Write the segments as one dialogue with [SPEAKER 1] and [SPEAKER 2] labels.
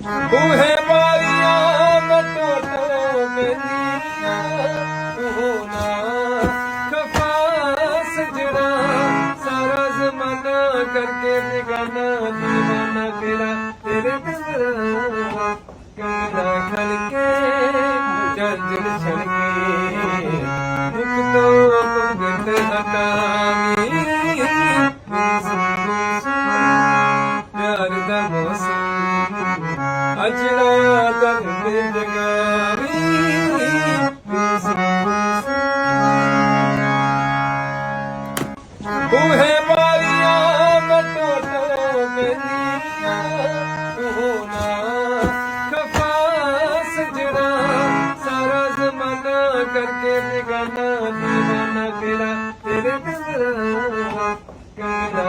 [SPEAKER 1] ਬੂਹੇ ਮਾਰੀਆਂ ਮਟੋ ਤੋ ਗਲੀਆਂ ਹੋਣਾ ਖਫਾ ਸਜਣਾ ਸਾਰਾ ਜ਼ਮਾਨਾ ਕਰਕੇ ਨਿਗਾਨਾ دیਵਾਨਾ ਤੇਰਾ ਤੇਰੇ ਦਿਲਰਾ ਕਾਲਾ ਖਲਕੇ ਜੰਜਲ ਛਲਕੇ ਮੌਸਮ ਅਜਰਾ ਦਰਦ ਜਗਾਰੀ ਬੂਹੇ ਮਾਰੀਆਂ ਮਟੋ ਤੋ ਹੋਣਾ ਖਫਾ ਸਜਣਾ ਸਾਰਾ ਜ਼ਮਾਨਾ ਕਰਕੇ ਨਿਗਾਨਾ دیਵਾਨਾ ਤੇਰਾ ਤੇਰੇ ਦਿਲਰਾ ਕਾਲਾ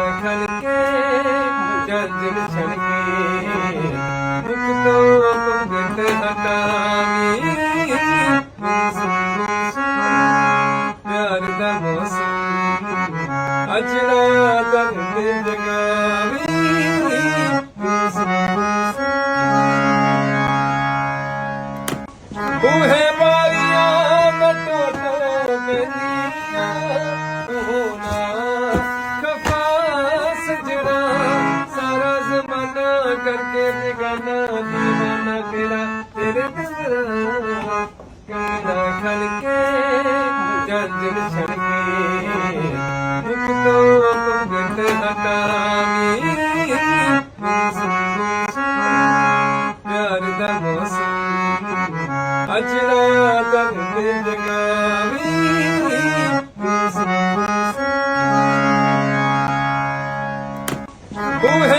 [SPEAKER 1] ਜੰਜਲ ਛਲਕੇ ਇੱਕ ਤੋਂ ਕੁੰਗਟ ਕਰਕੇ ਨਿਗਾਨਾ دیਵਾਨਾ ਤੇਰਾ ਤੇਰੇ ਦਿਲਰਾ ਕਾਲਾ ਖਲਕੇ ਜੰਜਲ ਛਲਕੇ ਇੱਕ ਤੋਂ ਕੁੰਗਟ ਹਟਾਵੀ ਪਿਆਰ ਦਾ ਮੌਸਮ ਅਜਰਾ ਦਰਦ ਜਗਾਵੀ ਬੂਹੇ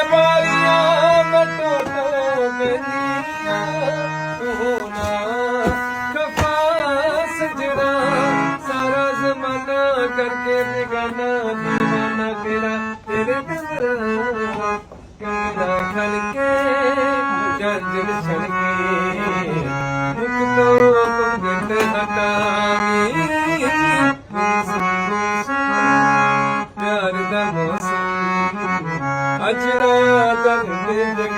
[SPEAKER 1] ਕਰਕੇ ਨਿਗਾਨਾ دیਵਾਨਾ ਤੇਰਾ ਤੇਰੇ ਦਿਲਰਾ ਕਾਲਾ ਖਲਕੇ ਜੰਜਲ ਛਲਕੇ ਇੱਕ ਤੋਂ ਕੁੰਗਟ ਹਟਾਵੀ ਪਿਆਰ ਦਾ ਮੌਸਮ। ਅਜਰਾ ਦਰਦ ਜਗਾਵੀ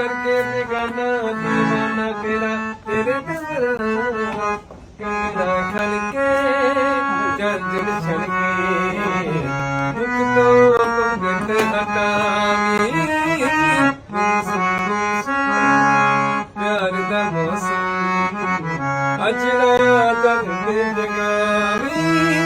[SPEAKER 1] ਕਰਕੇ ਨਿਗਾਨਾ ਦੀਵਾਨਾ ਤੇਰਾ ਤੇਰੇ ਦਰਾਂ ਕਿਹੜਾ ਖਲ ਕੇ ਜੰਜ ਸੁਣ ਕੇ ਮੁਖ ਤੋਂ ਪੰਗਤ ਹਟਾਵੀ ਪਿਆਰ ਦਾ ਮੌਸਮ। ਅਜਰਾ ਦਾ ਦਿਲ ਜਗਾਵੀ।